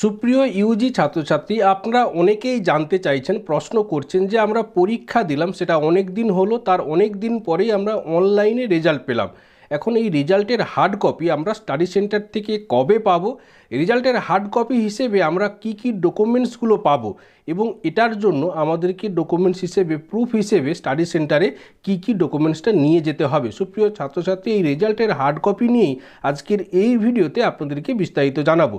সুপ্রিয় ইউজি ছাত্রছাত্রী, আপনারা অনেকেই জানতে চাইছেন, প্রশ্ন করছেন যে আমরা পরীক্ষা দিলাম, সেটা অনেক দিন হলো, তার অনেক দিন পরেই আমরা অনলাইনে রেজাল্ট পেলাম। এখন এই রেজাল্টের হার্ড কপি আমরা স্টাডি সেন্টার থেকে কবে পাবো? রেজাল্টের হার্ড কপি হিসেবে আমরা কি কি ডকুমেন্টসগুলো পাবো? এবং এটার জন্য আমাদেরকে ডকুমেন্টস হিসেবে প্রুফ হিসেবে স্টাডি সেন্টারে কি কি ডকুমেন্টসটা নিয়ে যেতে হবে? সুপ্রিয় ছাত্রছাত্রী, এই রেজাল্টের হার্ড কপি নিয়েই আজকের এই ভিডিওতে আপনাদেরকে বিস্তারিত জানাব।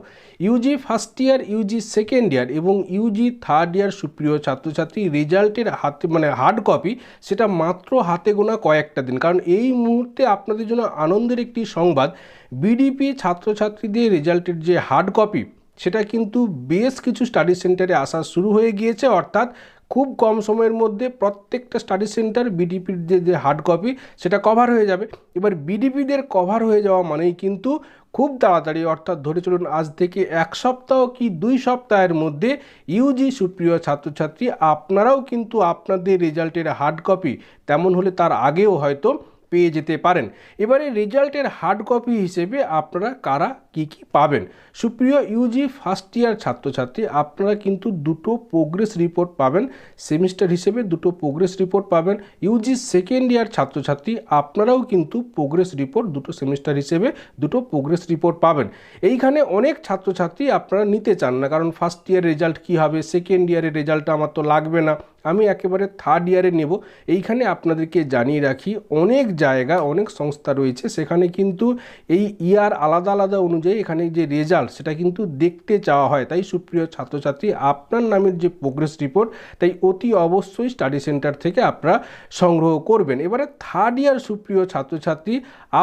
UG first year UG second year এবং ইউজি থার্ড ইয়ার সুপ্রিয় ছাত্রছাত্রী, রেজাল্টের হাতে মানে হার্ড কপি সেটা মাত্র হাতে গোনা কয়েকটা দিন। কারণ এই মুহূর্তে আপনাদের জন্য আনন্দের একটি সংবাদ বিডিপি ছাত্রছাত্রীদের রেজাল্টের যে হার্ড কপি সেটা কিন্তু বেশ কিছু স্টাডি সেন্টারে আসা শুরু হয়ে গিয়েছে। অর্থাৎ খুব কম সময়ের মধ্যে প্রত্যেকটা স্টাডি সেন্টার বিডিপির যে যে হার্ড কপি সেটা কভার হয়ে যাবে। এবার বিডিপিদের কভার হয়ে যাওয়া মানেই কিন্তু খুব তাড়াতাড়ি, অর্থাৎ ধরে চলুন আজ থেকে এক সপ্তাহ কি দুই সপ্তাহের মধ্যে ইউজি সুপ্রিয় ছাত্রছাত্রী, আপনারাও কিন্তু আপনাদের রেজাল্টের হার্ড কপি তেমন হলে তার আগেও হয়তো পেয়ে যেতে পারেন। এবারে রেজাল্টের হার্ড কপি হিসেবে আপনারা কারা, কি কি পাবেন? সুপ্রিয় ইউজি ফার্স্ট ইয়ার ছাত্রছাত্রী, আপনারা কিন্তু দুটো প্রোগ্রেস রিপোর্ট পাবেন। সেমিস্টার হিসেবে দুটো প্রোগ্রেস রিপোর্ট পাবেন। ইউজি সেকেন্ড ইয়ার ছাত্রছাত্রী, আপনারাও কিন্তু প্রোগ্রেস রিপোর্ট দুটো সেমিস্টার হিসেবে দুটো প্রোগ্রেস রিপোর্ট পাবেন। এইখানে অনেক ছাত্রছাত্রী আপনারা নিতে চান না, কারণ ফার্স্ট ইয়ার রেজাল্ট কী হবে সেকেন্ড ইয়ারের রেজাল্টটা আমার তো লাগবে না। আমি একেবারে থার্ড ইয়ারে নেব। এইখানে আপনাদেরকে জানিয়ে রাখি, অনেক জায়গা, অনেক সংস্থা রয়েছে, সেখানে কিন্তু এই ইয়ার আলাদা আলাদা অনুযায়ী এখানে যে রেজাল্ট সেটা কিন্তু দেখতে চাওয়া হয়। তাই সুপ্রিয় ছাত্রছাত্রী, আপনার নামের যে প্রোগ্রেস রিপোর্ট তাই অতি অবশ্যই স্টাডি সেন্টার থেকে আপনারা সংগ্রহ করবেন। এবারে থার্ড ইয়ার সুপ্রিয় ছাত্রছাত্রী,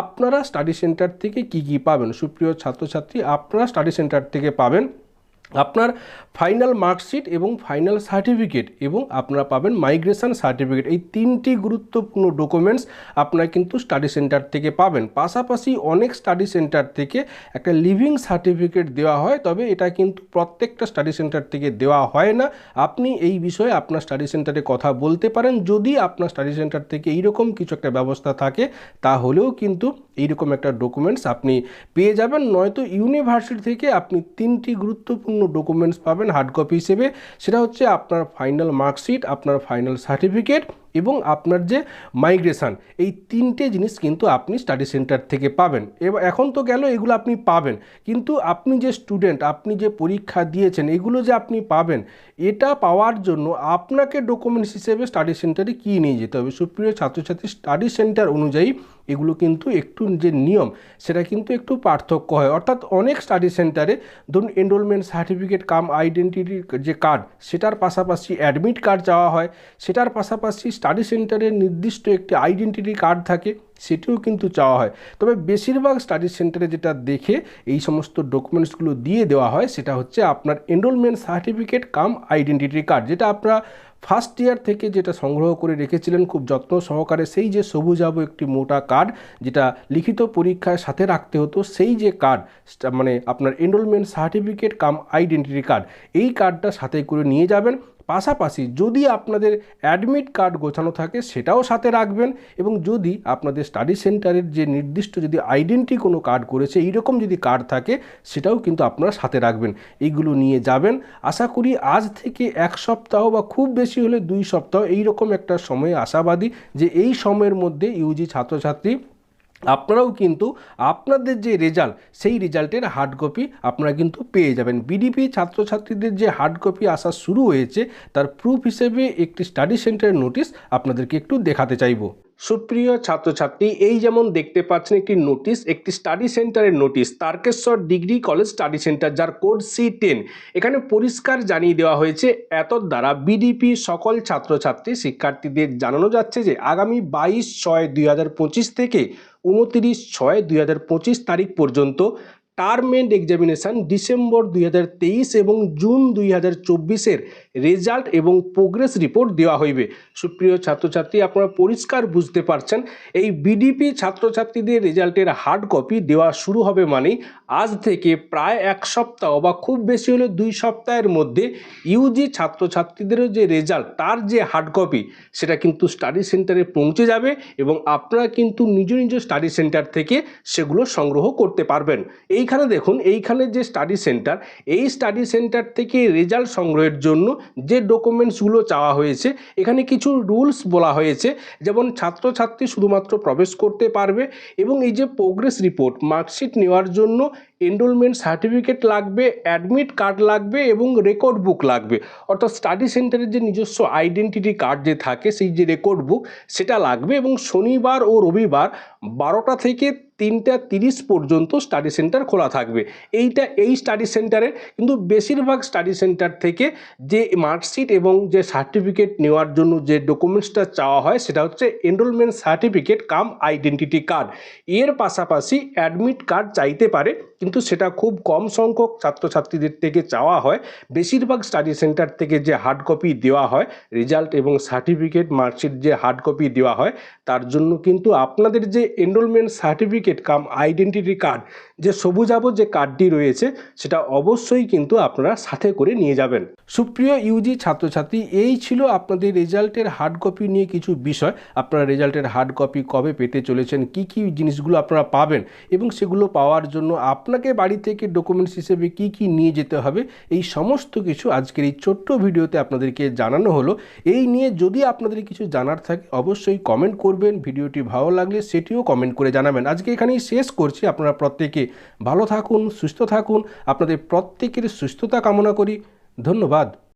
আপনারা স্টাডি সেন্টার থেকে কি কি পাবেন? সুপ্রিয় ছাত্রছাত্রী, আপনারা স্টাডি সেন্টার থেকে পাবেন আপনার ফাইনাল মার্কশিট এবং ফাইনাল সার্টিফিকেট এবং আপনারা পাবেন মাইগ্রেশন সার্টিফিকেট এই তিনটি গুরুত্বপূর্ণ ডকুমেন্টস আপনারা কিন্তু স্টাডি সেন্টার থেকে পাবেন। পাশাপাশি অনেক স্টাডি সেন্টার থেকে একটা লিভিং সার্টিফিকেট দেওয়া হয়, তবে এটা কিন্তু প্রত্যেকটা স্টাডি সেন্টার থেকে দেওয়া হয় না। আপনি এই বিষয়ে আপনার স্টাডি সেন্টারে কথা বলতে পারেন। যদি আপনার স্টাডি সেন্টার থেকে এইরকম কিছু একটা ব্যবস্থা থাকে, তাহলেও কিন্তু এইরকম একটা ডকুমেন্টস আপনি পেয়ে যাবেন। নয়তো ইউনিভার্সিটি থেকে আপনি তিনটি গুরুত্বপূর্ণ ডকুমেন্টস পাবেন হার্ড কপি হিসেবে। সেটা হচ্ছে আপনার ফাইনাল মার্কশিট আপনার ফাইনাল সার্টিফিকেট এবং আপনার যে মাইগ্রেশন এই তিনটে জিনিস কিন্তু আপনি স্টাডি সেন্টার থেকে পাবেন। এবার এখন তো গেল, এগুলো আপনি পাবেন। কিন্তু আপনি যে স্টুডেন্ট আপনি যে পরীক্ষা দিয়েছেন, এগুলো যে আপনি পাবেন, এটা পাওয়ার জন্য আপনাকে ডকুমেন্টস হিসেবে স্টাডি সেন্টারে কী নিয়ে যেতে হবে? সুপ্রিয় ছাত্রছাত্রী স্টাডি সেন্টার অনুযায়ী এগুলো কিন্তু একটু যে নিয়ম, সেটা কিন্তু একটু পার্থক্য হয়। অর্থাৎ অনেক স্টাডি সেন্টারে ধরুন এনরোলমেন্ট সার্টিফিকেট কাম আইডেন্টিটি যে কার্ড সেটার পাশাপাশি অ্যাডমিট কার্ড চাওয়া হয়। সেটার পাশাপাশি স্টাডি সেন্টারের নির্দিষ্ট একটি আইডেন্টিটি কার্ড থাকে। সেটিও কিন্তু চাওয়া হয়। তবে বেশিরভাগ স্টাডি সেন্টারে যেটা দেখে এই সমস্ত ডকুমেন্টসগুলো দিয়ে দেওয়া হয়, সেটা হচ্ছে আপনার enrolment certificate cum identity card যেটা আপনারা ফার্স্ট ইয়ার থেকে যেটা সংগ্রহ করে রেখেছিলেন খুব যত্ন সহকারে, সেই যে সবুজাব একটি মোটা কার্ড যেটা লিখিত পরীক্ষায় সাথে রাখতে হতো, সেই যে কার্ড মানে আপনার enrolment certificate cum identity card এই কার্ডটা সাথে করে নিয়ে যাবেন। পাশাপাশি যদি আপনাদের অ্যাডমিট কার্ড গোছানো থাকে সেটাও সাথে রাখবেন এবং যদি আপনাদের স্টাডি সেন্টারের যে নির্দিষ্ট যদি আইডেন্টি কোনো কার্ড করেছে, এইরকম যদি কার্ড থাকে সেটাও কিন্তু আপনারা সাথে রাখবেন। এইগুলো নিয়ে যাবেন। আশা করি আজ থেকে এক সপ্তাহ বা খুব বেশি হলে দুই সপ্তাহ এইরকম একটা সময়ে আশাবাদী যে এই সময়ের মধ্যে ইউজি ছাত্রছাত্রী আপনারাও কিন্তু আপনাদের যে রেজাল্ট সেই রেজাল্টের হার্ড কপি আপনারা কিন্তু পেয়ে যাবেন। বিডিপি ছাত্রছাত্রীদের যে হার্ড কপি আসা শুরু হয়েছে, তার প্রুফ হিসেবে একটি স্টাডি সেন্টারের নোটিশ আপনাদেরকে একটু দেখাতে চাইব। সুপ্রিয় ছাত্রছাত্রী, এই যেমন দেখতে পাচ্ছেন একটি নোটিশ একটি স্টাডি সেন্টারের notice Tarakeswar degree college study centre যার কোড সি টেন এখানে পরিষ্কার জানিয়ে দেওয়া হয়েছে এত দ্বারা বিডিপি সকল ছাত্রছাত্রী, শিক্ষার্থীদের জানানো যাচ্ছে যে, আগামী বাইশ ছয় দুই থেকে উনতিরিশ ছয় দুই তারিখ পর্যন্ত টার্ম এন্ড এক্সামিনেশান ডিসেম্বর দুই হাজার তেইশ এবং জুন দুই হাজার রেজাল্ট এবং প্রোগ্রেস রিপোর্ট দেওয়া হইবে। সুপ্রিয় ছাত্রছাত্রী, আপনারা পরিষ্কার বুঝতে পারছেন, এই বিডিপি ছাত্রছাত্রীদের রেজাল্টের হার্ড কপি দেওয়া শুরু হবে মানেই আজ থেকে প্রায় এক সপ্তাহ বা খুব বেশি হলে দুই সপ্তাহের মধ্যে ইউজি ছাত্রছাত্রীদেরও যে রেজাল্ট তার যে হার্ড কপি সেটা কিন্তু স্টাডি সেন্টারে পৌঁছে যাবে এবং আপনারা কিন্তু নিজ নিজ স্টাডি সেন্টার থেকে সেগুলো সংগ্রহ করতে পারবেন। এইখানে দেখুন, এইখানে যে স্টাডি সেন্টার এই স্টাডি সেন্টার থেকে রেজাল্ট সংগ্রহের জন্য যে ডকুমেন্টসগুলো চাওয়া হয়েছে, এখানে কিছু রুলস বলা হয়েছে, যেমন ছাত্রছাত্রী শুধুমাত্র প্রবেশ করতে পারবে এবং এই যে প্রোগ্রেস রিপোর্ট মার্কশিট নেওয়ার জন্য এনরোলমেন্ট সার্টিফিকেট লাগবে অ্যাডমিট কার্ড লাগবে এবং রেকর্ড বুক লাগবে। অর্থাৎ স্টাডি সেন্টারের যে নিজস্ব আইডেন্টিটি কার্ড যে থাকে, সেই যে রেকর্ড বুক সেটা লাগবে এবং শনিবার ও রবিবার বারোটা থেকে তিনটা তিরিশ পর্যন্ত স্টাডি সেন্টার খোলা থাকবে। এইটা এই স্টাডি সেন্টারে কিন্তু বেশিরভাগ স্টাডি সেন্টার থেকে যে মার্কশিট এবং যে সার্টিফিকেট নেওয়ার জন্য যে ডকুমেন্টসটা চাওয়া হয়, সেটা হচ্ছে enrolment certificate cum identity card এর পাশাপাশি অ্যাডমিট কার্ড চাইতে পারে কিন্তু সেটা খুব কম সংখ্যক ছাত্রছাত্রীদের থেকে চাওয়া হয়। বেশিরভাগ স্টাডি সেন্টার থেকে যে হার্ড কপি দেওয়া হয় রেজাল্ট এবং সার্টিফিকেট মার্কশিট যে হার্ড কপি দেওয়া হয়, তার জন্য কিন্তু আপনাদের যে enrolment certificate cum identity card যে সবুজাব যে কার্ডটি রয়েছে, সেটা অবশ্যই কিন্তু আপনারা সাথে করে নিয়ে যাবেন। সুপ্রিয় ইউজি ছাত্রছাত্রী, এই ছিল আপনাদের রেজাল্টের হার্ড কপি নিয়ে কিছু বিষয়। আপনারা রেজাল্টের হার্ড কপি কবে পেতে চলেছেন, কি কি জিনিসগুলো আপনারা পাবেন এবং সেগুলো পাওয়ার জন্য আপনাকে বাড়ি থেকে ডকুমেন্টস হিসেবে কি কি নিয়ে যেতে হবে, এই সমস্ত কিছু আজকের এই ছোট্ট ভিডিওতে আপনাদেরকে জানানো হলো। এই নিয়ে যদি আপনাদের কিছু জানার থাকে, অবশ্যই কমেন্ট করবেন। ভিডিওটি ভালো লাগলে সেটিও কমেন্ট করে জানাবেন। আজকে এখানেই শেষ করছি। আপনারা প্রত্যেকে ভালো থাকুন, সুস্থ থাকুন। আপনাদের প্রত্যেকের সুস্থতা কামনা করি। ধন্যবাদ।